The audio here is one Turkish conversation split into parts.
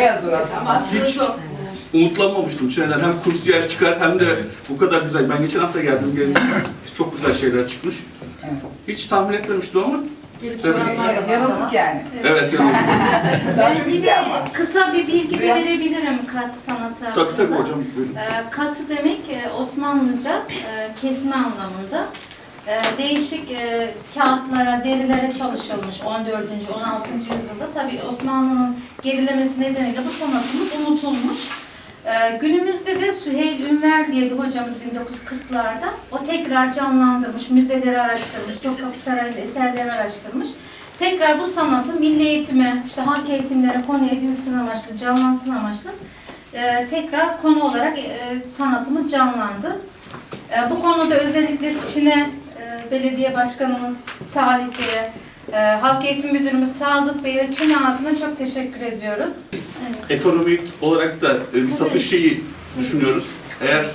Bayağı zor aslında. Hiç umutlanmamıştım Çin'den. Hem kursiyer çıkar hem de bu kadar güzel. Ben geçen hafta geldim. geldim. Çok güzel şeyler çıkmış. Evet. Hiç tahmin etmemiştim ama. Gelip Tabii. soranlar var. Yanıltık yani. Evet yanıldım. Daha Ben bir de kısa bir bilgi de Duyar- verebilirim kat sanatı hakkında. tabii tabii hocam. buyurun. Ee, Katı demek e, Osmanlıca e, kesme anlamında. E, Değişik e, kağıtlara, derilere çalışılmış 14. 16. yüzyılda. Tabii Osmanlı'nın gerilemesi nedeniyle bu sanatımız unutulmuş. E, Günümüzde de Süheyl Ünver diye bir hocamız 1940'larda o tekrar canlandırmış, müzeleri araştırmış, Topkapı Sarayı'nda eserleri araştırmış. Tekrar bu sanatı milli eğitime, işte halk eğitimlere konu edilsin amaçlı, canlansın amaçlı e, tekrar konu olarak e, sanatımız canlandı. Bu konuda özellikle Çin'e belediye başkanımız Salih Bey'e, e, halk eğitim müdürümüz Sadık Bey ve Çin adına çok teşekkür ediyoruz. Evet. Ekonomik olarak da e, bir satış şeyi düşünüyoruz. Eğer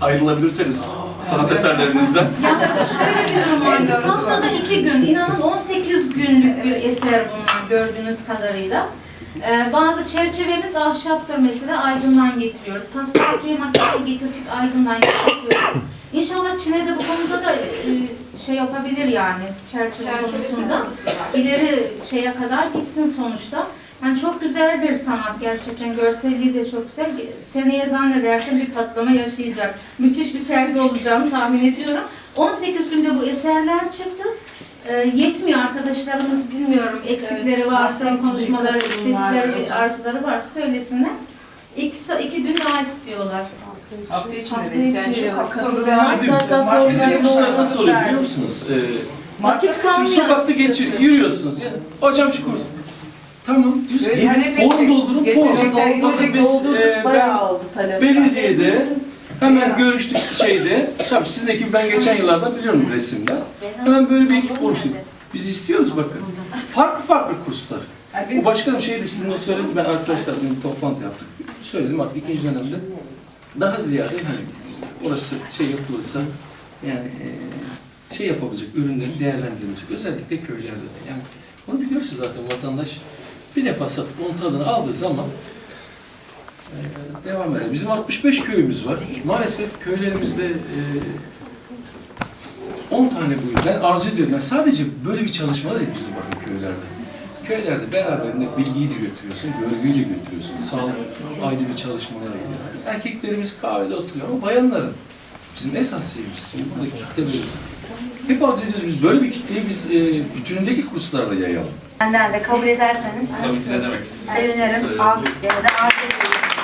ayrılabilirseniz sanat eserlerinizden Yani şöyle bir durum var. Biz haftada iki gün, inanın 18 günlük bir eser bunlar gördüğünüz kadarıyla. Ee, bazı çerçevemiz ahşaptır mesela Aydın'dan getiriyoruz. Paspartuyu makineye getirdik Aydın'dan getiriyoruz. İnşallah Çin'e de bu konuda da e, şey yapabilir yani çerçeve konusunda. İleri şeye kadar gitsin sonuçta. Yani çok güzel bir sanat gerçekten. Görselliği de çok güzel. Seneye zannedersem bir patlama yaşayacak. Müthiş bir sergi olacağını tahmin ediyorum. 18 günde bu eserler çıktı. Ee, yetmiyor arkadaşlarımız bilmiyorum eksikleri Evet, varsa konuşmaları, istedikleri arzuları varsa söylesinler. İki, iki gün daha istiyorlar. Hafta içinde Hafta de isteyen içi çok hafta katılım sonu devam Maç için nasıl oluyor biliyor musunuz? Ee, Vakit şimdi kalmıyor sokakta geçiyor, açıkçası. yürüyorsunuz ya. Hocam şu kurs. Tamam, diyorsun Evet, gelin talep form edecek. doldurun, form doldurun. Biz, Doldurduk e, ben bayağı oldu talep. belediyede hemen Evet. görüştük şeyde. Tabii sizin ekibi ben geçen yıllardan biliyorum resimden. Hemen böyle bir ekip oluştuk. Biz istiyoruz bakın. Farklı farklı kurslar. Yani Bu biz başkanım şeydi sizin o söylediğiniz ben arkadaşlarla bir toplantı yaptık. Söyledim artık ikinci dönemde daha ziyade hani orası şey yapılırsa yani e, şey yapabilecek ürünlerin değerlendirilecek özellikle köylerde de. Yani onu biliyorsunuz zaten vatandaş bir defa satıp onun tadını aldığı zaman e, devam eder. Bizim 65 köyümüz var. Maalesef köylerimizde e, 10 tane bu. Ben arzu ediyorum. Yani sadece böyle bir çalışma değil bizim bakın köylerde. Köylerde beraberinde bilgiyi de götürüyorsun, görgüyü de götürüyorsun. Sağlık ayrı bir çalışmalara gidiyor. Erkeklerimiz kahvede oturuyor ama bayanların bizim esas şeyimiz. Şimdi buradaki kitle böyle. Hep arzu ediyoruz biz böyle bir kitleyi biz e, bütünündeki kurslarda yayalım. Benden de kabul ederseniz Tabii ki ne demek. sevinirim. Alkış yerine arz ediyorum.